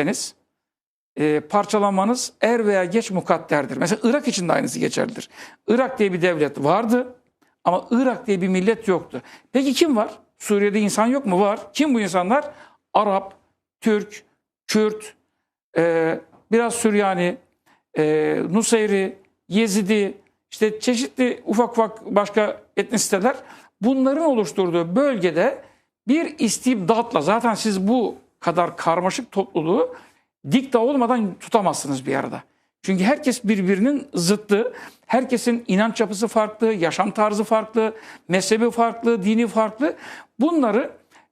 Deniz, e, parçalanmanız er veya geç mukadderdir. Mesela Irak için de aynısı geçerlidir. Irak diye bir devlet vardı ama Irak diye bir millet yoktu. Peki kim var? Suriye'de insan yok mu? Var. Kim bu insanlar? Arap, Türk, Kürt, e, biraz Süryani, e, Nusayri, Yezidi, işte çeşitli ufak ufak başka etnisiteler bunların oluşturduğu bölgede bir istibdatla zaten siz bu kadar karmaşık topluluğu dikta olmadan tutamazsınız bir arada. Çünkü herkes birbirinin zıttı, herkesin inanç yapısı farklı, yaşam tarzı farklı, mezhebi farklı, dini farklı. Bunları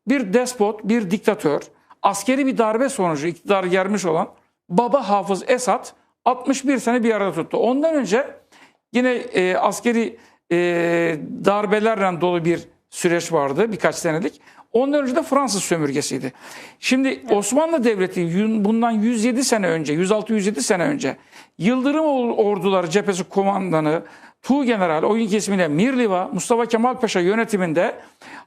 bir despot, bir diktatör, askeri bir darbe sonucu iktidar gelmiş olan Baba Hafız Esad 61 sene bir arada tuttu. Ondan önce yine e, askeri e, darbelerle dolu bir süreç vardı birkaç senelik. Ondan önce de Fransız sömürgesiydi. Şimdi Osmanlı Devleti bundan 107 sene önce, 106-107 sene önce Yıldırım or- Orduları Cephesi Komandanı Tuğ General oyun kesimine Mirliva Mustafa Kemal Paşa yönetiminde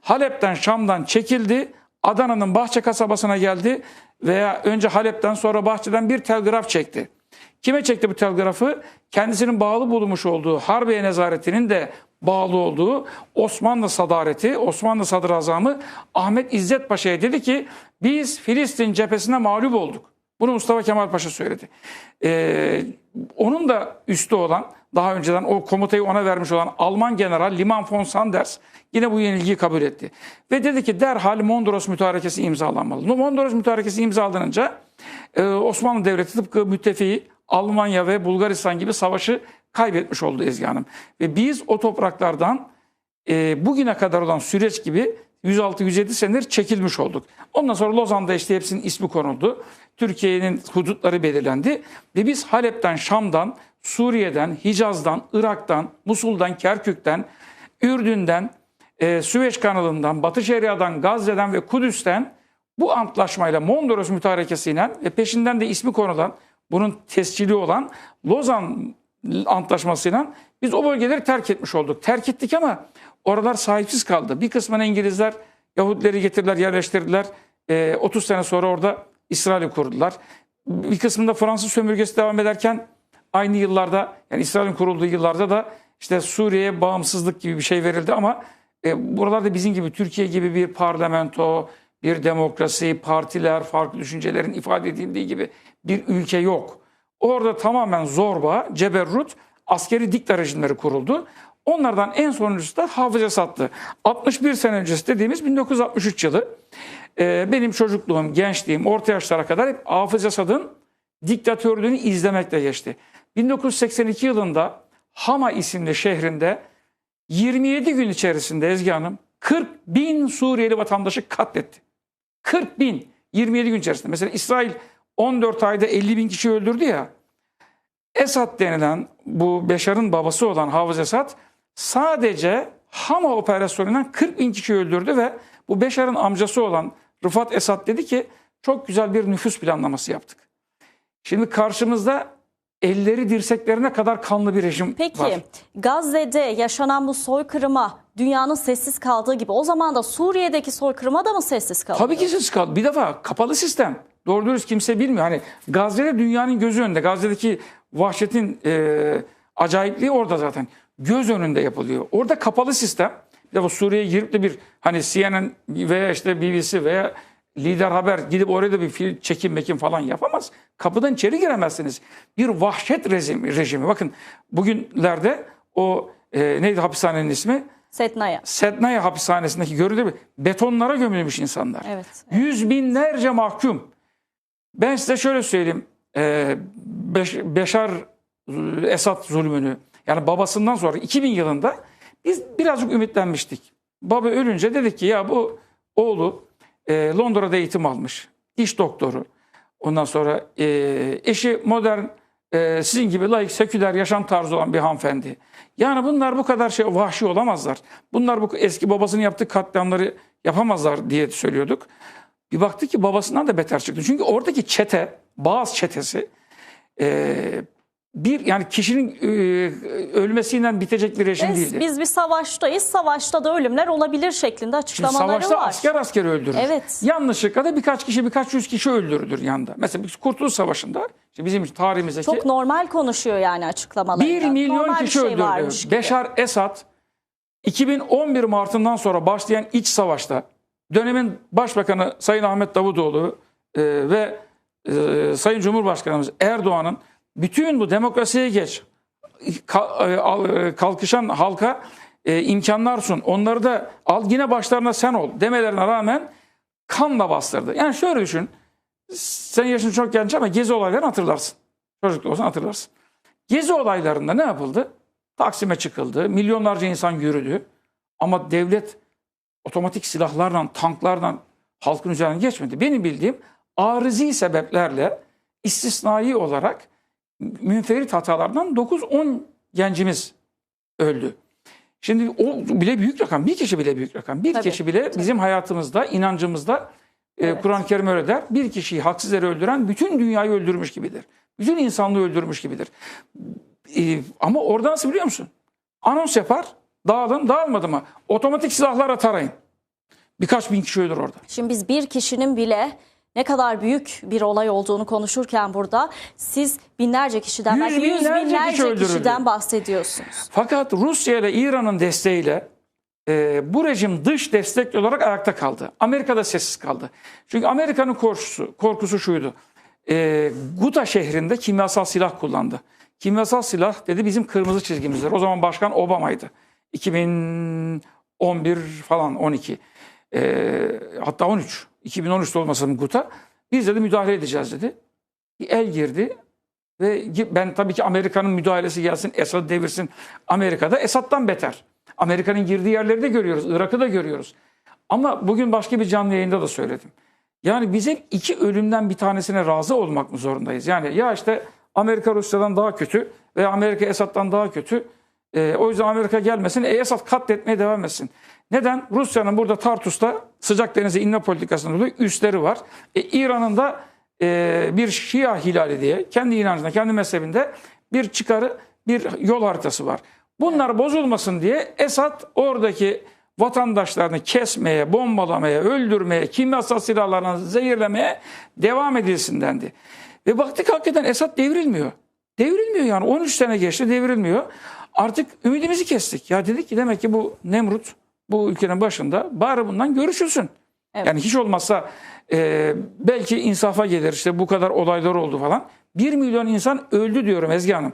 Halep'ten Şam'dan çekildi. Adana'nın Bahçe kasabasına geldi veya önce Halep'ten sonra Bahçe'den bir telgraf çekti. Kime çekti bu telgrafı? Kendisinin bağlı bulunmuş olduğu Harbiye Nezareti'nin de bağlı olduğu Osmanlı sadareti, Osmanlı sadrazamı Ahmet İzzet Paşa'ya dedi ki biz Filistin cephesine mağlup olduk. Bunu Mustafa Kemal Paşa söyledi. Ee, onun da üstü olan, daha önceden o komutayı ona vermiş olan Alman General Liman von Sanders yine bu yenilgiyi kabul etti. Ve dedi ki derhal Mondros Mütarekesi imzalanmalı. Mondros Mütarekesi imzalanınca e, Osmanlı Devleti tıpkı müttefiği Almanya ve Bulgaristan gibi savaşı kaybetmiş oldu Ezgi Hanım. Ve biz o topraklardan e, bugüne kadar olan süreç gibi 106-107 senedir çekilmiş olduk. Ondan sonra Lozan'da işte hepsinin ismi konuldu. Türkiye'nin hudutları belirlendi. Ve biz Halep'ten, Şam'dan, Suriye'den, Hicaz'dan, Irak'tan, Musul'dan, Kerkük'ten, Ürdün'den, e, Süveyş kanalından, Batı Şeria'dan, Gazze'den ve Kudüs'ten bu antlaşmayla Mondros mütarekesiyle ve peşinden de ismi konulan bunun tescili olan Lozan antlaşmasıyla biz o bölgeleri terk etmiş olduk. Terk ettik ama oralar sahipsiz kaldı. Bir kısmını İngilizler Yahudileri getirdiler, yerleştirdiler. E, 30 sene sonra orada İsrail'i kurdular. Bir kısmında Fransız sömürgesi devam ederken aynı yıllarda yani İsrail'in kurulduğu yıllarda da işte Suriye'ye bağımsızlık gibi bir şey verildi ama e, buralarda bizim gibi Türkiye gibi bir parlamento, bir demokrasi, partiler, farklı düşüncelerin ifade edildiği gibi bir ülke yok. Orada tamamen zorba, ceberrut, askeri dikta rejimleri kuruldu. Onlardan en sonuncusu da Hafız Esad'tı. 61 sene öncesi dediğimiz 1963 yılı. Ee, benim çocukluğum, gençliğim, orta yaşlara kadar hep Hafız Esad'ın diktatörlüğünü izlemekle geçti. 1982 yılında Hama isimli şehrinde 27 gün içerisinde Ezgi Hanım 40 bin Suriyeli vatandaşı katletti. 40 bin 27 gün içerisinde. Mesela İsrail 14 ayda 50 bin kişi öldürdü ya. Esad denilen bu Beşar'ın babası olan Hafız Esad sadece Hama operasyonundan 40 bin kişi öldürdü ve bu Beşar'ın amcası olan Rıfat Esad dedi ki çok güzel bir nüfus planlaması yaptık. Şimdi karşımızda elleri dirseklerine kadar kanlı bir rejim Peki var. Gazze'de yaşanan bu soykırıma dünyanın sessiz kaldığı gibi o zaman da Suriye'deki soykırıma da mı sessiz kalıyor? Tabii ki siz kaldı. Bir defa kapalı sistem. Doğru dürüst kimse bilmiyor. Hani Gazze'de dünyanın gözü önünde. Gazze'deki vahşetin e, acayipliği orada zaten. Göz önünde yapılıyor. Orada kapalı sistem. Bir defa Suriye'ye girip de bir hani CNN veya işte BBC veya lider haber gidip oraya da bir film, çekim mekim falan yapamaz. Kapıdan içeri giremezsiniz. Bir vahşet rejimi. rejimi. Bakın bugünlerde o e, neydi hapishanenin ismi? Setnaya. Sednaya hapishanesindeki görüldüğü gibi betonlara gömülmüş insanlar. Evet. Yüz binlerce mahkum. Ben size şöyle söyleyeyim. Ee, Beş, Beşar e, Esad zulmünü yani babasından sonra 2000 yılında biz birazcık ümitlenmiştik. Baba ölünce dedik ki ya bu oğlu e, Londra'da eğitim almış. Diş doktoru. Ondan sonra e, eşi modern e, sizin gibi laik seküler yaşam tarzı olan bir hanımefendi. Yani bunlar bu kadar şey vahşi olamazlar. Bunlar bu eski babasının yaptığı katliamları yapamazlar diye söylüyorduk. Bir baktı ki babasından da beter çıktı. Çünkü oradaki çete, Bağız çetesi e, bir yani kişinin e, ölmesiyle bitecek bir rejim Biz, değildi. biz bir savaştayız. Savaşta da ölümler olabilir şeklinde Şimdi açıklamaları savaşta var. asker asker öldürür. Evet. Yanlışlıkla da birkaç kişi birkaç yüz kişi öldürülür yanında. Mesela biz Kurtuluş Savaşı'nda işte bizim tarihimizdeki Çok normal konuşuyor yani açıklamalarında. 1 milyon Normal bir kişi şey gibi. Beşar Esad 2011 Mart'ından sonra başlayan iç savaşta dönemin başbakanı Sayın Ahmet Davutoğlu e, ve e, Sayın Cumhurbaşkanımız Erdoğan'ın bütün bu demokrasiye geç e, e, kalkışan halka e, imkanlar sun. Onları da al yine başlarına sen ol demelerine rağmen kanla bastırdı. Yani şöyle düşün. Senin yaşın çok genç ama gezi olaylarını hatırlarsın. Çocuk olsan hatırlarsın. Gezi olaylarında ne yapıldı? Taksim'e çıkıldı. Milyonlarca insan yürüdü. Ama devlet otomatik silahlarla, tanklarla halkın üzerine geçmedi. Benim bildiğim arızi sebeplerle istisnai olarak münferit hatalardan 9-10 gencimiz öldü. Şimdi o bile büyük rakam. Bir kişi bile büyük rakam. Bir Tabii, kişi bile bizim hayatımızda, inancımızda e, Evet. Kur'an-ı Kerim öyle der. Bir kişiyi haksız yere öldüren bütün dünyayı öldürmüş gibidir. Bütün insanlığı öldürmüş gibidir. E, ama orada nasıl biliyor musun? Anons yapar. Dağılın. Dağılmadı mı? Otomatik silahlar tarayın. Birkaç bin kişi ölür orada. Şimdi biz bir kişinin bile ne kadar büyük bir olay olduğunu konuşurken burada siz binlerce kişiden Yüz belki yüz binlerce binlerce, kişi kişiden bahsediyorsunuz. Fakat Rusya ile İran'ın desteğiyle e, bu rejim dış destek olarak ayakta kaldı. Amerika da sessiz kaldı. Çünkü Amerika'nın korkusu, korkusu şuydu. E, Guta şehrinde kimyasal silah kullandı. Kimyasal silah dedi bizim kırmızı çizgimizdir. O zaman başkan Obama'ydı. 2011 falan 12. E, hatta 13. 2013'te olmasın Guta. Biz dedi müdahale edeceğiz dedi. Bir el girdi. Ve ben tabii ki Amerika'nın müdahalesi gelsin, Esad'ı devirsin. Amerika'da Esad'dan beter. Amerika'nın girdiği yerleri de görüyoruz, Irak'ı da görüyoruz. Ama bugün başka bir canlı yayında da söyledim. Yani biz hep iki ölümden bir tanesine razı olmak mı zorundayız? Yani ya işte Amerika Rusya'dan daha kötü veya Amerika Esad'dan daha kötü. Ee, o yüzden Amerika gelmesin, e, Esad katletmeye devam etsin. Neden? Rusya'nın burada Tartus'ta sıcak denize inme politikasında dolayı üsleri var. E, İran'ın da e, bir Şia hilali diye kendi inancında, kendi mezhebinde bir çıkarı, bir yol haritası var. Bunlar bozulmasın diye Esad oradaki vatandaşlarını kesmeye, bombalamaya, öldürmeye, kimyasal silahlarla zehirlemeye devam edilsin dendi. Ve baktık hakikaten Esad devrilmiyor. Devrilmiyor yani 13 sene geçti devrilmiyor. Artık ümidimizi kestik. Ya dedik ki demek ki bu Nemrut bu ülkenin başında bari bundan görüşülsün. Evet. Yani hiç olmazsa e, belki insafa gelir işte bu kadar olaylar oldu falan. 1 milyon insan öldü diyorum Ezgi Hanım.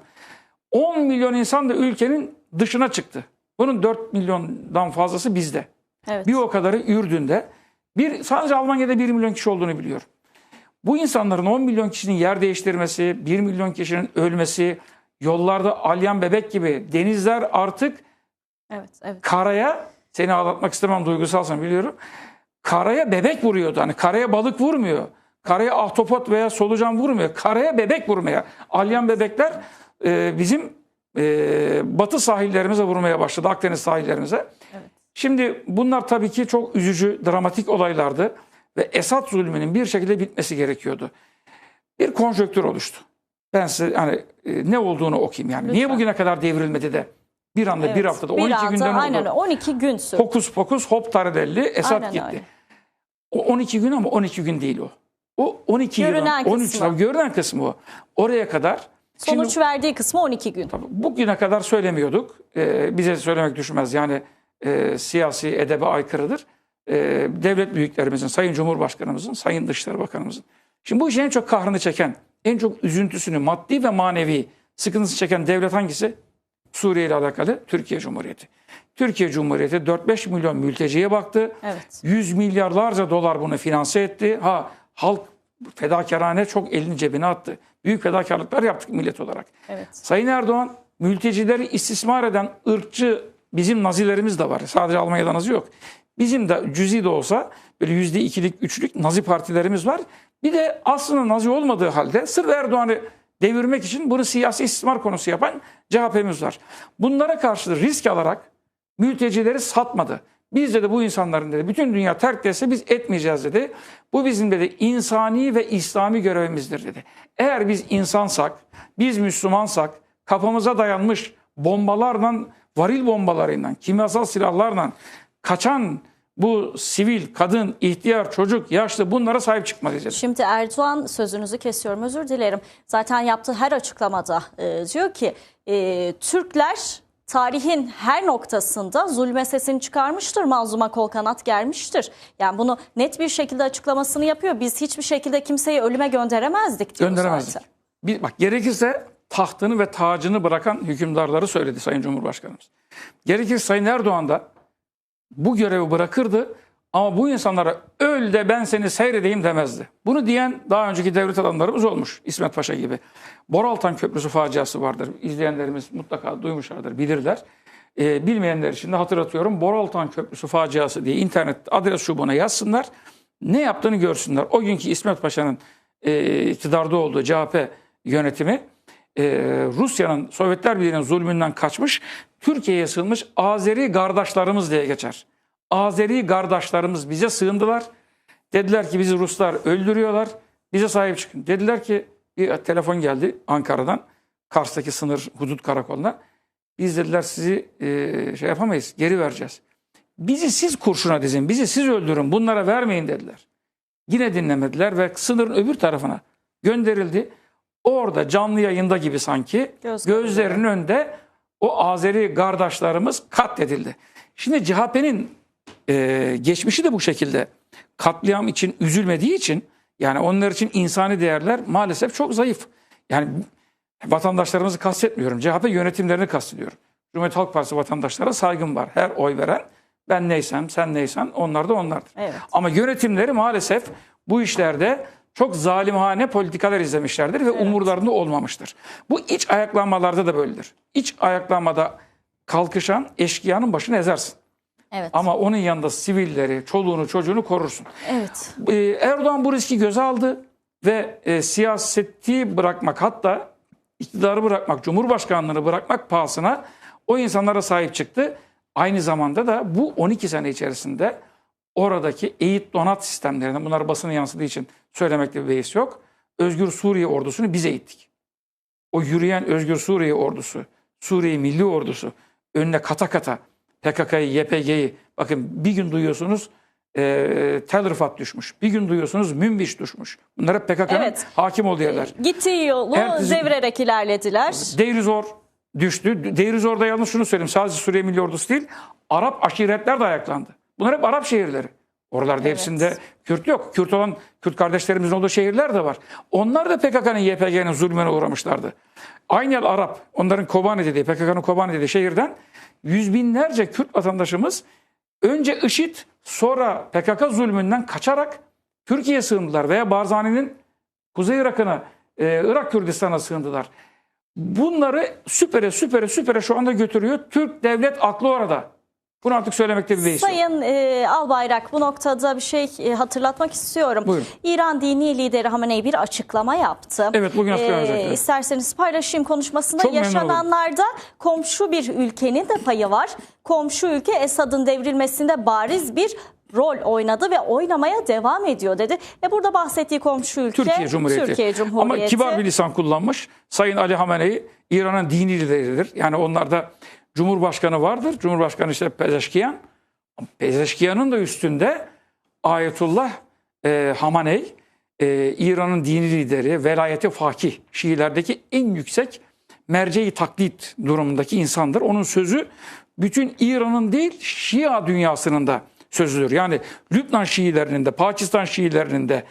10 milyon insan da ülkenin dışına çıktı. Bunun 4 milyondan fazlası bizde. Evet. Bir o kadarı Ürdün'de. Bir, sadece Almanya'da 1 milyon kişi olduğunu biliyorum. Bu insanların 10 milyon kişinin yer değiştirmesi, 1 milyon kişinin ölmesi, yollarda alyan bebek gibi denizler artık Evet, evet. karaya, seni ağlatmak istemem duygusalsan biliyorum. Karaya bebek vuruyordu. Hani karaya balık vurmuyor. Karaya ahtapot veya solucan vurmuyor. Karaya bebek vurmaya. Alyan bebekler e, bizim e, batı sahillerimize vurmaya başladı. Akdeniz sahillerimize. Evet. Şimdi bunlar tabii ki çok üzücü, dramatik olaylardı. Ve Esad zulmünün bir şekilde bitmesi gerekiyordu. Bir konjöktür oluştu. Ben size hani e, ne olduğunu okuyayım yani. Niye Lütfen. bugüne kadar devrilmedi de bir anda bir Evet. haftada Bir 12 anda, günden oldu. Aynen öyle. 12 gün sürdü. Hokus pokus hop taredelli Esad Aynen gitti. öyle. O 12 gün ama 12 gün değil o. O 12 Görünen yılın 13 kısmı. yıl görünen kısmı o. Oraya kadar Sonuç şimdi verdiği kısmı 12 gün. tabii bugüne kadar söylemiyorduk. Ee, bize söylemek düşmez. Yani e, siyasi edebe aykırıdır. Ee, devlet büyüklerimizin, Sayın Cumhurbaşkanımızın, Sayın Dışişleri Bakanımızın. Şimdi bu işin en çok kahrını çeken, en çok üzüntüsünü, maddi ve manevi sıkıntısı çeken devlet hangisi? Suriye ile alakalı Türkiye Cumhuriyeti. Türkiye Cumhuriyeti 4-5 milyon mülteciye baktı. Evet. 100 milyarlarca dolar bunu finanse etti. Ha halk fedakarane çok elini cebine attı. Büyük fedakarlıklar yaptık millet olarak. Evet. Sayın Erdoğan mültecileri istismar eden ırkçı bizim nazilerimiz de var. Sadece Almanya'da nazi yok. Bizim de cüzi de olsa böyle yüzde ikilik, üçlük nazi partilerimiz var. Bir de aslında nazi olmadığı halde sırf Erdoğan'ı devirmek için bunu siyasi istismar konusu yapan CHP'miz var. Bunlara karşı risk alarak mültecileri satmadı. Biz dedi bu insanların dedi bütün dünya terk etse biz etmeyeceğiz dedi. Bu bizim dedi insani ve İslami görevimizdir dedi. Eğer biz insansak, biz Müslümansak kafamıza dayanmış bombalarla, varil bombalarıyla, kimyasal silahlarla kaçan bu sivil, kadın, ihtiyar, çocuk, yaşlı bunlara sahip çıkmalıyız. dedi. Şimdi Erdoğan sözünüzü kesiyorum özür dilerim. Zaten yaptığı her açıklamada e, diyor ki e, Türkler tarihin her noktasında zulme sesini çıkarmıştır, mazluma kol kanat germiştir. Yani bunu net bir şekilde açıklamasını yapıyor. Biz hiçbir şekilde kimseyi ölüme gönderemezdik diyor Gönderemezdik. zaten. Bir, bak gerekirse tahtını ve tacını bırakan hükümdarları söyledi Sayın Cumhurbaşkanımız. Gerekirse Sayın Erdoğan da bu görevi bırakırdı ama bu insanlara öl de ben seni seyredeyim demezdi. Bunu diyen daha önceki devlet adamlarımız olmuş İsmet Paşa gibi. Boraltan Köprüsü faciası vardır. İzleyenlerimiz mutlaka duymuşlardır, bilirler. Ee, bilmeyenler için de hatırlatıyorum. Boraltan Köprüsü faciası diye internet adres şubuna yazsınlar. Ne yaptığını görsünler. O günkü İsmet Paşa'nın e, iktidarda olduğu CHP yönetimi e, Rusya'nın Sovyetler Birliği'nin zulmünden kaçmış Türkiye'ye sığınmış Azeri kardeşlerimiz diye geçer. Azeri kardeşlerimiz bize sığındılar. Dediler ki bizi Ruslar öldürüyorlar. Bize sahip çıkın. Dediler ki bir telefon geldi Ankara'dan. Kars'taki sınır hudut karakoluna. Biz dediler sizi e, şey yapamayız geri vereceğiz. Bizi siz kurşuna dizin, bizi siz öldürün, bunlara vermeyin dediler. Yine dinlemediler ve sınırın öbür tarafına gönderildi. Orada canlı yayında gibi sanki Göz gözlerinin önünde o Azeri kardeşlerimiz katledildi. Şimdi CHP'nin e, geçmişi de bu şekilde katliam için üzülmediği için yani onlar için insani değerler maalesef çok zayıf. Yani vatandaşlarımızı kastetmiyorum. CHP yönetimlerini kastediyorum. Cumhuriyet Halk Partisi vatandaşlara saygım var. Her oy veren ben neysem sen neysen onlar da onlardır. Evet. Ama yönetimleri maalesef bu işlerde çok zalimhane politikalar izlemişlerdir ve umurlarında olmamıştır. Bu iç ayaklanmalarda da böyledir. İç ayaklanmada kalkışan eşkıyanın başını ezersin. Evet. Ama onun yanında sivilleri, çoluğunu, çocuğunu korursun. evet. Ee, Erdoğan bu riski göze aldı ve e, siyaseti bırakmak hatta iktidarı bırakmak, cumhurbaşkanlığını bırakmak pahasına o insanlara sahip çıktı. Aynı zamanda da bu 12 sene içerisinde oradaki eğit donat sistemlerinden bunlar basına yansıdığı için söylemekte bir beis yok. Özgür Suriye ordusunu biz eğittik. O yürüyen Özgür Suriye ordusu, Suriye Milli Ordusu önüne kata kata PKK'yı, YPG'yi bakın bir gün duyuyorsunuz e, Tel Rifat düşmüş. Bir gün duyuyorsunuz Münbiş düşmüş. Bunlar hep PKK'nın Evet. hakim olduğu yerler. Gittiği yolu Ertesi- devirerek ilerlediler. Deirizor düştü. Deirizor'da yalnız şunu söyleyeyim. Sadece Suriye Milli Ordusu değil. Arap aşiretler de ayaklandı. Bunlar hep Arap şehirleri. Oralarda Evet. hepsinde Kürt yok. Kürt olan Kürt kardeşlerimizin olduğu şehirler de var. Onlar da PKK'nın YPG'nin zulmüne uğramışlardı. Aynı yer Arap. Onların Kobani dediği, PKK'nın Kobani dediği şehirden yüz binlerce Kürt vatandaşımız önce IŞİD sonra PKK zulmünden kaçarak Türkiye'ye sığındılar veya Barzani'nin Kuzey Irak'ına, e, Irak Kürdistan'a sığındılar. Bunları süpere süpere süpere şu anda götürüyor. Türk devlet aklı orada. Bunu artık söylemekte bir beis yok. Sayın e, Albayrak bu noktada bir şey e, hatırlatmak istiyorum. Buyurun. İran dini lideri Hamenei bir açıklama yaptı. Evet, bugün açıklama yaptı. İsterseniz paylaşayım konuşmasında Çok yaşananlarda komşu bir ülkenin de payı var. Komşu ülke Esad'ın devrilmesinde bariz bir rol oynadı ve oynamaya devam ediyor dedi. Ve burada bahsettiği komşu ülke Türkiye Cumhuriyeti. Türkiye Cumhuriyeti. Ama kibar bir lisan kullanmış. Sayın Ali Hamenei İran'ın dini lideridir. Yani onlarda Cumhurbaşkanı vardır. Cumhurbaşkanı işte Pezeşkiyan. Pezeşkiyan'ın da üstünde Ayetullah e, Hamenei e, İran'ın dini lideri, velayeti fakih, Şiilerdeki en yüksek merceği taklit durumundaki insandır. Onun sözü bütün İran'ın değil Şia dünyasının da sözüdür. Yani Lübnan Şiilerinin de, Pakistan Şiilerinin de,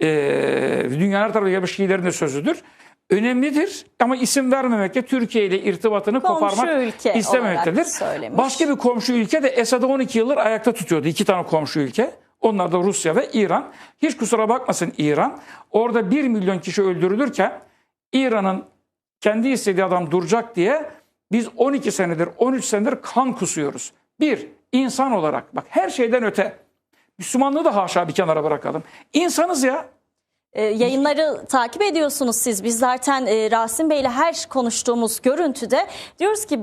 e, dünyanın her tarafı gelmiş Şiilerin de sözüdür. Önemlidir ama isim vermemekle Türkiye ile irtibatını Komşu koparmak istememektedir. söylemiş. Başka bir komşu ülke de Esad'ı 12 yıldır ayakta tutuyordu. İki tane komşu ülke. Onlar da Rusya ve İran. Hiç kusura bakmasın İran. Orada 1 milyon kişi öldürülürken İran'ın kendi istediği adam duracak diye biz 12 senedir 13 senedir kan kusuyoruz. Bir, insan olarak bak her şeyden öte. Müslümanlığı da haşa bir kenara bırakalım. İnsanız ya. E, yayınları takip ediyorsunuz siz. Biz zaten e, Rasim Bey'le her konuştuğumuz görüntüde diyoruz ki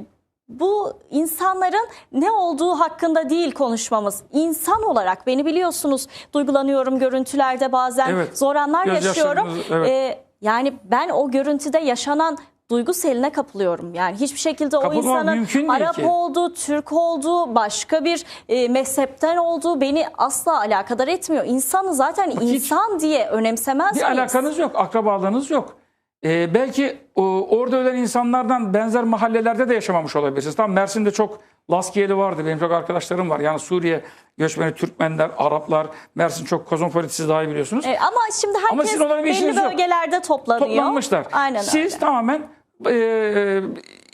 bu insanların ne olduğu hakkında değil konuşmamız. İnsan olarak beni biliyorsunuz duygulanıyorum görüntülerde bazen Evet. zor anlar Göz yaşıyorum. evet. Ee, yani ben o görüntüde yaşanan duygu seline kapılıyorum. Yani hiçbir şekilde o Kapılmak insanın Arap ki. olduğu, Türk olduğu, başka bir e, mezhepten olduğu beni asla alakadar etmiyor. İnsanı zaten hiç- insan diye önemsemez Bir miyiz? alakanız yok, akrabalığınız yok. Ee, belki o, orada ölen insanlardan benzer mahallelerde de yaşamamış olabilirsiniz. Tam Mersin'de çok Laskiyeli vardı. Benim çok arkadaşlarım var. Yani Suriye göçmeni Türkmenler, Araplar. Mersin çok kozmopolit siz daha iyi biliyorsunuz. E, ama şimdi herkes bir belli işiniz yok. bölgelerde toplanıyor. Toplanmışlar. Aynen Siz öyle. tamamen e,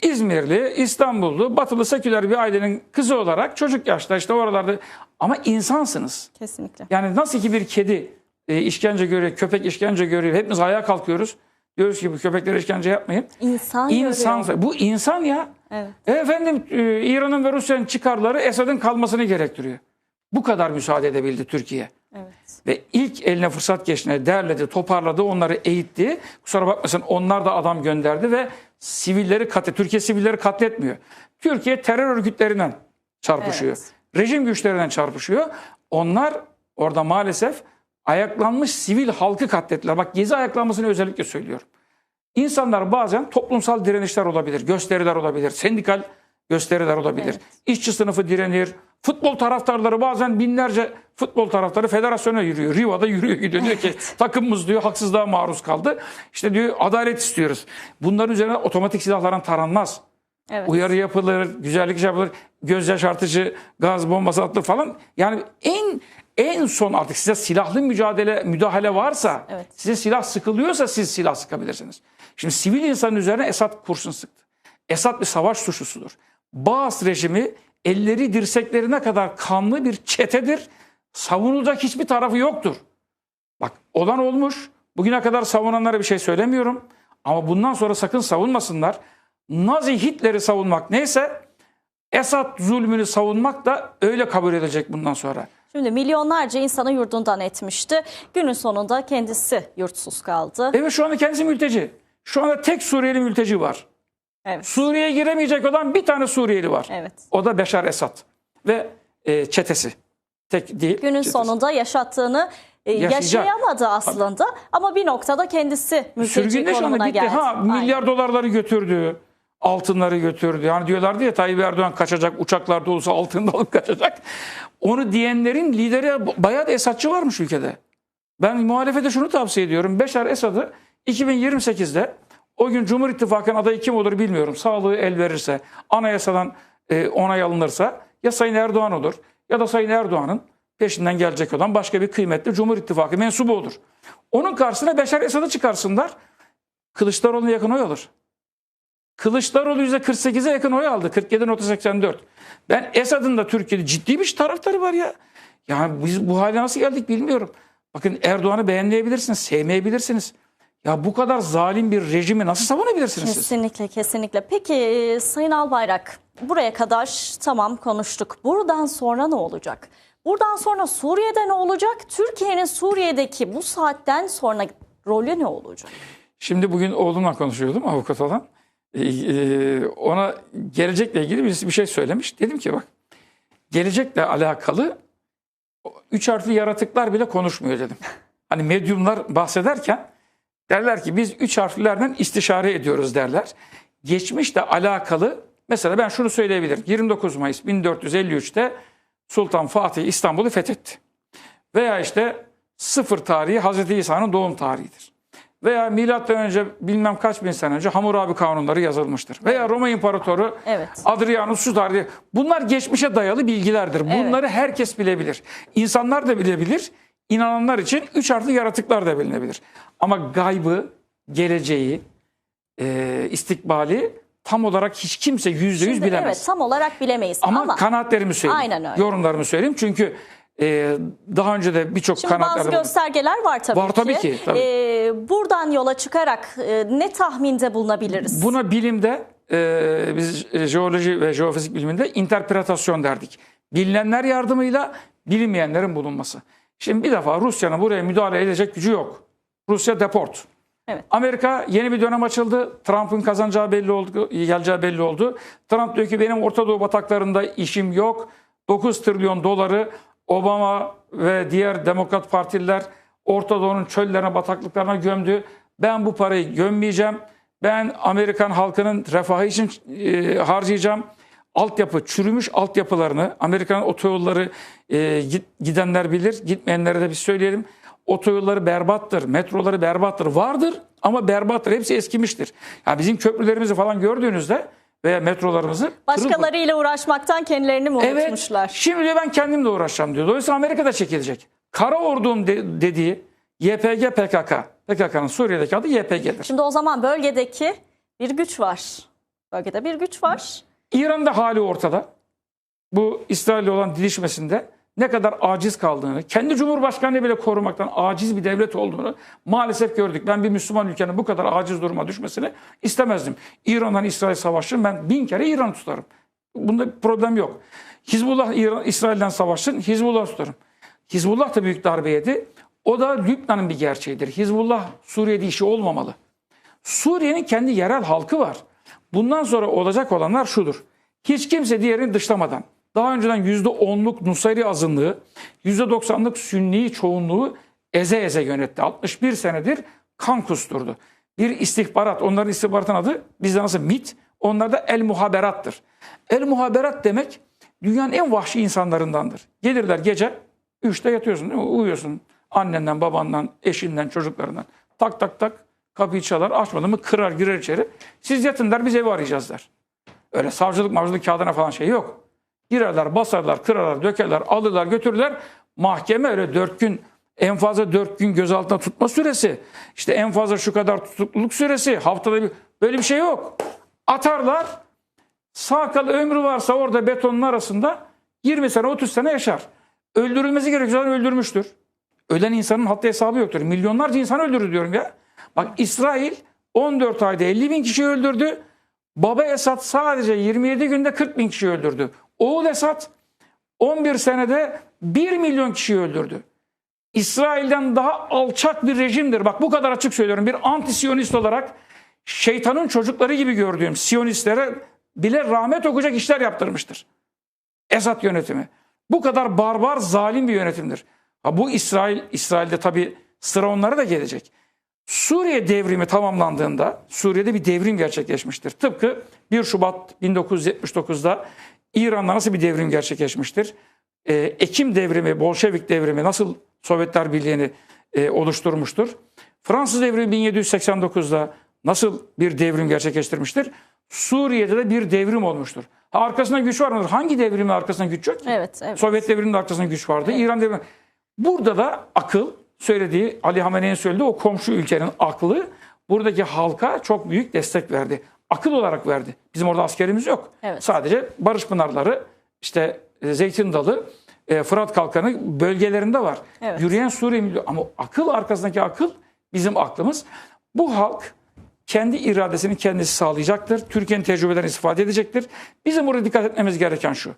İzmirli, İstanbullu, batılı seküler bir ailenin kızı olarak çocuk yaşta işte oralarda ama insansınız. Kesinlikle. Yani nasıl ki bir kedi e, işkence görüyor, köpek işkence görüyor. Hepimiz ayağa kalkıyoruz. Diyoruz ki bu köpeklere işkence yapmayın. İnsan, İnsan, görüyor. bu insan ya. Evet. E efendim e, İran'ın ve Rusya'nın çıkarları Esad'ın kalmasını gerektiriyor. Bu kadar müsaade edebildi Türkiye. Evet. Ve ilk eline fırsat geçtiğinde derledi, toparladı, onları eğitti. Kusura bakmasın onlar da adam gönderdi ve sivilleri katlet. Türkiye sivilleri katletmiyor. Türkiye terör örgütlerinden çarpışıyor. Evet. Rejim güçlerinden çarpışıyor. Onlar orada maalesef ayaklanmış sivil halkı katlettiler. Bak gezi ayaklanmasını özellikle söylüyorum. İnsanlar bazen toplumsal direnişler olabilir, gösteriler olabilir, sendikal gösteriler olabilir. Evet. İşçi sınıfı direnir. Futbol taraftarları bazen binlerce futbol taraftarı federasyona yürüyor. Riva'da yürüyor gidiyor. Diyor ki takımımız diyor haksızlığa maruz kaldı. İşte diyor adalet istiyoruz. Bunların üzerine otomatik silahların taranmaz. Evet. Uyarı yapılır, güzellik yapılır, göz yaşartıcı, gaz bombası atılır falan. Yani en en son artık size silahlı mücadele, müdahale varsa, Evet. size silah sıkılıyorsa siz silah sıkabilirsiniz. Şimdi sivil insanın üzerine Esad kurşun sıktı. Esad bir savaş suçlusudur. Baas rejimi elleri dirseklerine kadar kanlı bir çetedir. Savunulacak hiçbir tarafı yoktur. Bak olan olmuş. Bugüne kadar savunanlara bir şey söylemiyorum. Ama bundan sonra sakın savunmasınlar. Nazi Hitler'i savunmak neyse Esad zulmünü savunmak da öyle kabul edilecek bundan sonra. Şimdi milyonlarca insanı yurdundan etmişti. Günün sonunda kendisi yurtsuz kaldı. Evet şu anda kendisi mülteci. Şu anda tek Suriyeli mülteci var. Evet. Suriye'ye giremeyecek olan bir tane Suriyeli var. Evet. O da Beşar Esad ve e, çetesi. Tek değil. Günün çetesi. sonunda yaşattığını e, yaşayamadı aslında ama bir noktada kendisi mülteci konumuna gitti. geldi. Ha milyar dolarları götürdü. Altınları götürdü. Yani diyorlardı ya Tayyip Erdoğan kaçacak, uçaklar dolusu altında alıp kaçacak. Onu diyenlerin lideri bayağı da Esadçı varmış ülkede. Ben muhalefete şunu tavsiye ediyorum. Beşar Esad'ı 2028'de o gün Cumhur İttifakı'nın adayı kim olur bilmiyorum. Sağlığı el verirse, anayasadan e, onay alınırsa ya Sayın Erdoğan olur ya da Sayın Erdoğan'ın peşinden gelecek olan başka bir kıymetli Cumhur İttifakı mensubu olur. Onun karşısına Beşar Esad'ı çıkarsınlar. Kılıçdaroğlu'na yakın oy alır. Kılıçdaroğlu %48'e yakın oy aldı. 47.84. Ben Esad'ın da Türkiye'de ciddi bir taraftarı var ya. Yani biz bu hale nasıl geldik bilmiyorum. Bakın Erdoğan'ı beğenmeyebilirsiniz, sevmeyebilirsiniz. Ya bu kadar zalim bir rejimi nasıl savunabilirsiniz siz? Kesinlikle kesinlikle. Peki e, Sayın Albayrak buraya kadar tamam konuştuk. Buradan sonra ne olacak? Buradan sonra Suriye'de ne olacak? Türkiye'nin Suriye'deki bu saatten sonra rolü ne olacak? Şimdi bugün oğlumla konuşuyordum avukat olan. Ee, e, ona gelecekle ilgili birisi bir şey söylemiş. Dedim ki bak gelecekle alakalı üç harfli yaratıklar bile konuşmuyor dedim. Hani medyumlar bahsederken derler ki biz üç harflilerden istişare ediyoruz derler. Geçmişle alakalı mesela ben şunu söyleyebilirim. 29 Mayıs 1453'te Sultan Fatih İstanbul'u fethetti. Veya işte sıfır tarihi Hazreti İsa'nın doğum tarihidir. Veya milattan önce bilmem kaç bin sene önce Hammurabi kanunları yazılmıştır. Veya Roma İmparatoru Evet. Adrianus şu tarihi. Bunlar geçmişe dayalı bilgilerdir. Bunları herkes bilebilir. İnsanlar da bilebilir. İnananlar için üç harfli yaratıklar da bilinebilir. Ama gaybı, geleceği, e, istikbali tam olarak hiç kimse yüzde yüz bilemez. Evet tam olarak bilemeyiz Ama, ama, kanaatlerimi söyleyeyim. Aynen öyle. Yorumlarımı söyleyeyim. Çünkü e, daha önce de birçok Şimdi bazı göstergeler var tabii Var ki. tabii ki, tabii. Ee, buradan yola çıkarak e, ne tahminde bulunabiliriz? Buna bilimde e, biz jeoloji ve jeofizik biliminde interpretasyon derdik. Bilinenler yardımıyla bilinmeyenlerin bulunması. Şimdi bir defa Rusya'nın buraya müdahale edecek gücü yok. Rusya deport. Evet. Amerika yeni bir dönem açıldı. Trump'ın kazanacağı belli oldu, geleceği belli oldu. Trump diyor ki benim Orta Doğu bataklarında işim yok. 9 trilyon doları Obama ve diğer demokrat partililer Orta Doğu'nun çöllerine, bataklıklarına gömdü. Ben bu parayı gömmeyeceğim. Ben Amerikan halkının refahı için e, harcayacağım. Altyapı, çürümüş altyapılarını, Amerikan otoyolları e, gidenler bilir, gitmeyenlere de biz söyleyelim. Otoyolları berbattır, metroları berbattır. Vardır ama berbattır. Hepsi eskimiştir. Ya bizim köprülerimizi falan gördüğünüzde veya metrolarımızı Başkalarıyla uğraşmaktan kendilerini mi Evet. unutmuşlar? Şimdi diyor ben kendimle uğraşacağım diyor. Dolayısıyla Amerika'da çekilecek. Kara ordum de- dediği YPG PKK. PKK'nın Suriye'deki adı YPG'dir. Şimdi o zaman bölgedeki bir güç var. Bölgede bir güç var. İran'ın da hali ortada. Bu İsrail'le olan didişmesinde ne kadar aciz kaldığını, kendi cumhurbaşkanını bile korumaktan aciz bir devlet olduğunu maalesef gördük. Ben bir Müslüman ülkenin bu kadar aciz duruma düşmesini istemezdim. İran'dan İsrail savaşın ben bin kere İran'ı tutarım. Bunda problem yok. Hizbullah İran, İsrail'den savaşsın, Hizbullah tutarım. Hizbullah da büyük darbe yedi. O da Lübnan'ın bir gerçeğidir. Hizbullah Suriye'de işi olmamalı. Suriye'nin kendi yerel halkı var. Bundan sonra olacak olanlar şudur. Hiç kimse diğerini dışlamadan daha önceden %10'luk Nusayri azınlığı, %90'lık Sünni çoğunluğu eze eze yönetti. 61 senedir kan kusturdu. Bir istihbarat, onların istihbaratın adı bizde nasıl MIT, onlar da El Muhaberattır. El Muhaberat demek dünyanın en vahşi insanlarındandır. Gelirler gece 3'te yatıyorsun değil mi? Uyuyorsun annenden, babandan, eşinden, çocuklarından. Tak tak tak kapıyı çalar açmadı mı kırar girer içeri. Siz yatın der biz evi arayacağız der. Öyle savcılık mavcılık kağıdına falan şey yok. Girerler, basarlar, kırarlar, dökerler, alırlar, götürürler. Mahkeme öyle dört gün, en fazla dört gün gözaltına tutma süresi. işte en fazla şu kadar tutukluluk süresi. Haftada bir, böyle bir şey yok. Atarlar, sağ kalı ömrü varsa orada betonun arasında 20 sene 30 sene yaşar. Öldürülmesi gerekiyorsa öldürmüştür. Ölen insanın hatta hesabı yoktur. Milyonlarca insan öldürdü diyorum ya. Bak İsrail 14 ayda 50 bin kişi öldürdü. Baba Esad sadece 27 günde 40 bin kişi öldürdü. Oğul Esad 11 senede 1 milyon kişi öldürdü. İsrail'den daha alçak bir rejimdir. Bak bu kadar açık söylüyorum. Bir anti-siyonist olarak şeytanın çocukları gibi gördüğüm siyonistlere bile rahmet okuyacak işler yaptırmıştır. Esad yönetimi. Bu kadar barbar, zalim bir yönetimdir. Ha bu İsrail, İsrail'de tabii sıra onlara da gelecek. Suriye devrimi tamamlandığında Suriye'de bir devrim gerçekleşmiştir. Tıpkı 1 Şubat 1979'da İran'da nasıl bir devrim gerçekleşmiştir? Ee, Ekim devrimi, Bolşevik devrimi nasıl Sovyetler Birliği'ni e, oluşturmuştur? Fransız devrimi 1789'da nasıl bir devrim gerçekleştirmiştir? Suriye'de de bir devrim olmuştur. Ha, arkasında güç var mıdır? Hangi devrimin arkasında güç yok ki? Evet, evet. Sovyet devriminin arkasında güç vardı. İran devrimi. Burada da akıl söylediği Ali Hamene'nin söylediği o komşu ülkenin aklı buradaki halka çok büyük destek verdi. Akıl olarak verdi. Bizim orada askerimiz yok. Evet. Sadece Barış Pınarları, işte e, Zeytin Dalı, e, Fırat Kalkanı bölgelerinde var. Evet. Yürüyen Suriye milli ama akıl arkasındaki akıl bizim aklımız. Bu halk kendi iradesini kendisi sağlayacaktır. Türkiye'nin tecrübelerini istifade edecektir. Bizim burada dikkat etmemiz gereken şu.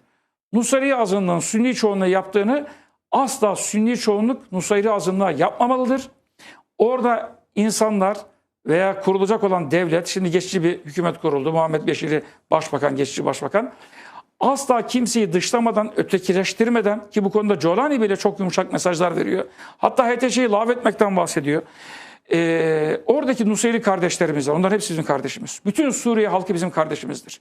Nusayri azınlığın Sünni çoğunluğu yaptığını asla Sünni çoğunluk Nusayri azınlığa yapmamalıdır. Orada insanlar veya kurulacak olan devlet, şimdi geçici bir hükümet kuruldu. Muhammed Beşir'i başbakan, geçici başbakan. Asla kimseyi dışlamadan, ötekileştirmeden ki bu konuda Colani bile çok yumuşak mesajlar veriyor. Hatta HTŞ'yi lağvetmekten bahsediyor. Ee, oradaki Nusayri kardeşlerimiz var. Onların hepsi bizim kardeşimiz. Bütün Suriye halkı bizim kardeşimizdir.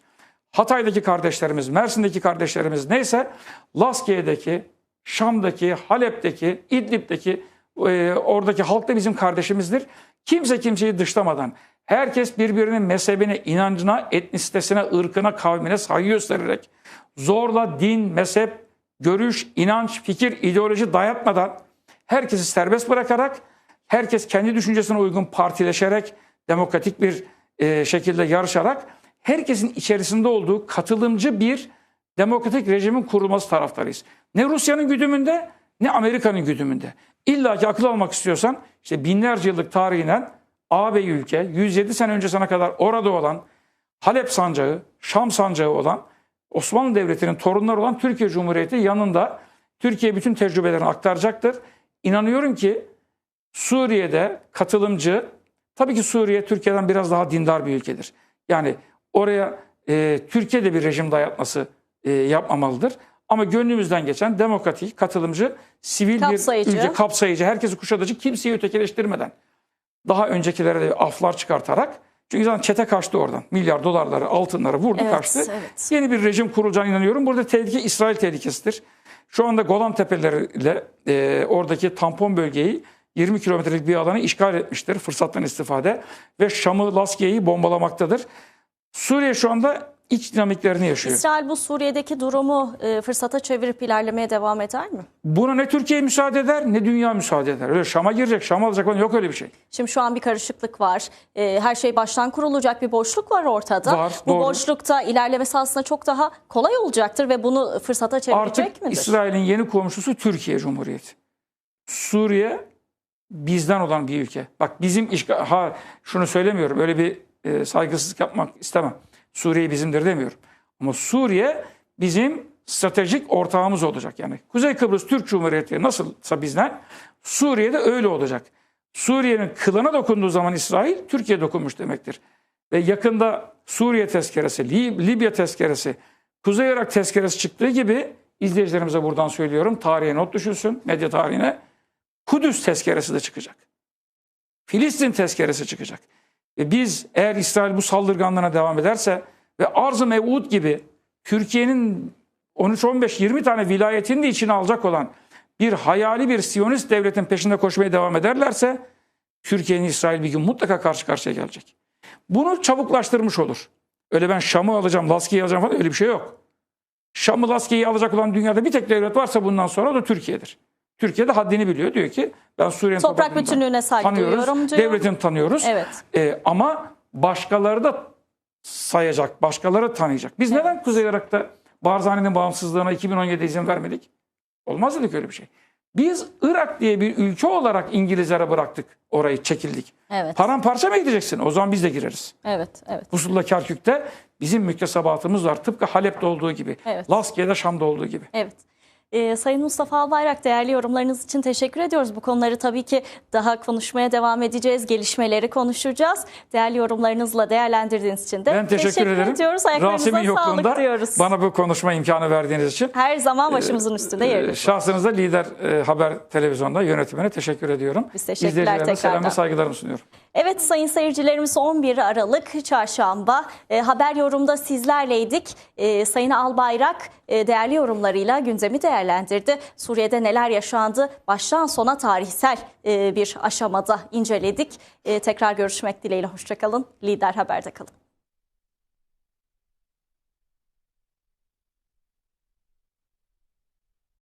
Hatay'daki kardeşlerimiz, Mersin'deki kardeşlerimiz neyse Laskiye'deki, Şam'daki, Halep'teki, İdlib'deki e, oradaki halk da bizim kardeşimizdir. Kimse kimseyi dışlamadan, herkes birbirinin mezhebine, inancına, etnisitesine, ırkına, kavmine saygı göstererek zorla din, mezhep, görüş, inanç, fikir, ideoloji dayatmadan herkesi serbest bırakarak herkes kendi düşüncesine uygun partileşerek demokratik bir e, şekilde yarışarak herkesin içerisinde olduğu katılımcı bir demokratik rejimin kurulması taraftarıyız. Ne Rusya'nın güdümünde ne Amerika'nın güdümünde. İlla ki akıl almak istiyorsan işte binlerce yıllık tarihinden ağabey ülke 107 sene öncesine kadar orada olan Halep sancağı, Şam sancağı olan Osmanlı Devleti'nin torunları olan Türkiye Cumhuriyeti yanında Türkiye bütün tecrübelerini aktaracaktır. İnanıyorum ki Suriye'de katılımcı, Tabii ki Suriye Türkiye'den biraz daha dindar bir ülkedir. Yani oraya e, Türkiye de bir rejim dayatması e, yapmamalıdır. Ama gönlümüzden geçen demokratik, katılımcı, sivil Kapsayıcı. bir ülke, kapsayıcı, herkesi kuşatıcı, kimseyi ötekileştirmeden daha öncekilere de aflar çıkartarak çünkü zaten çete kaçtı oradan. Milyar dolarları, altınları vurdu Evet, kaçtı. evet. Yeni bir rejim kurulacağına inanıyorum. Burada tehlike İsrail tehlikesidir. Şu anda Golan Tepeleri'yle e, oradaki tampon bölgeyi 20 kilometrelik bir alanı işgal etmiştir fırsattan istifade ve Şam'ı Laskiye'yi bombalamaktadır. Suriye şu anda iç dinamiklerini yaşıyor. İsrail bu Suriye'deki durumu e, fırsata çevirip ilerlemeye devam eder mi? Buna ne Türkiye müsaade eder ne dünya müsaade eder. Öyle Şam'a girecek, Şam alacak falan yok öyle bir şey. Şimdi şu an bir karışıklık var. E, her şey baştan kurulacak bir boşluk var ortada. Var, bu doğru. boşlukta ilerlemesi aslında çok daha kolay olacaktır ve bunu fırsata çevirecek Artık midir? İsrail'in yeni komşusu Türkiye Cumhuriyeti. Suriye bizden olan bir ülke. Bak bizim işgal, ha şunu söylemiyorum öyle bir e, saygısızlık yapmak istemem. Suriye bizimdir demiyorum. Ama Suriye bizim stratejik ortağımız olacak. Yani Kuzey Kıbrıs Türk Cumhuriyeti nasılsa bizden Suriye'de öyle olacak. Suriye'nin kılına dokunduğu zaman İsrail Türkiye dokunmuş demektir. Ve yakında Suriye tezkeresi, Lib- Libya tezkeresi, Kuzey Irak tezkeresi çıktığı gibi izleyicilerimize buradan söylüyorum. Tarihe not düşülsün, medya tarihine. Kudüs tezkeresi de çıkacak. Filistin tezkeresi çıkacak. Ve biz eğer İsrail bu saldırganlığına devam ederse ve Arz-ı Mevud gibi Türkiye'nin 13-15-20 tane vilayetini de içine alacak olan bir hayali bir Siyonist devletin peşinde koşmaya devam ederlerse Türkiye'nin İsrail bir gün mutlaka karşı karşıya gelecek. Bunu çabuklaştırmış olur. Öyle ben Şam'ı alacağım, Laskiye'yi alacağım falan öyle bir şey yok. Şam'ı, Laskiye'yi alacak olan dünyada bir tek devlet varsa bundan sonra o da Türkiye'dir. Türkiye de haddini biliyor. Diyor ki ben Suriye'nin Toprak bütünlüğüne saygı duyuyorum diyor. Devletini tanıyoruz. Evet. Ee, ama başkaları da sayacak, başkaları tanıyacak. Biz neden Kuzey Irak'ta Barzani'nin bağımsızlığına 2017'de izin vermedik? Olmaz dedik öyle bir şey. Biz Irak diye bir ülke olarak İngilizlere bıraktık orayı, çekildik. Evet. Paramparça mı gideceksin? O zaman biz de gireriz. Evet, evet. Musul'da Kerkük'te bizim müktesebatımız var. Tıpkı Halep'te olduğu gibi. Evet. Laskiye'de Şam'da olduğu gibi. Evet. Ee, Sayın Mustafa Albayrak değerli yorumlarınız için teşekkür ediyoruz. Bu konuları tabii ki daha konuşmaya devam edeceğiz. Gelişmeleri konuşacağız. Değerli yorumlarınızla değerlendirdiğiniz için de Ben teşekkür, ederim. ediyoruz. Ayaklarınıza sağlık yokluğunda diyoruz. bana bu konuşma imkanı verdiğiniz için. Her zaman başımızın üstünde Ee, yeriniz var. Şahsınıza Lider e, Haber Televizyon'da yönetimine teşekkür ediyorum. Biz teşekkürler tekrardan. ve saygılarımı sunuyorum. Evet sayın seyircilerimiz 11 Aralık Çarşamba e, haber yorumda sizlerleydik. E, sayın Albayrak e, değerli yorumlarıyla gündemi değerlendirdi. Suriye'de neler yaşandı baştan sona tarihsel e, bir aşamada inceledik. E, tekrar görüşmek dileğiyle hoşçakalın. Lider Haber'de kalın.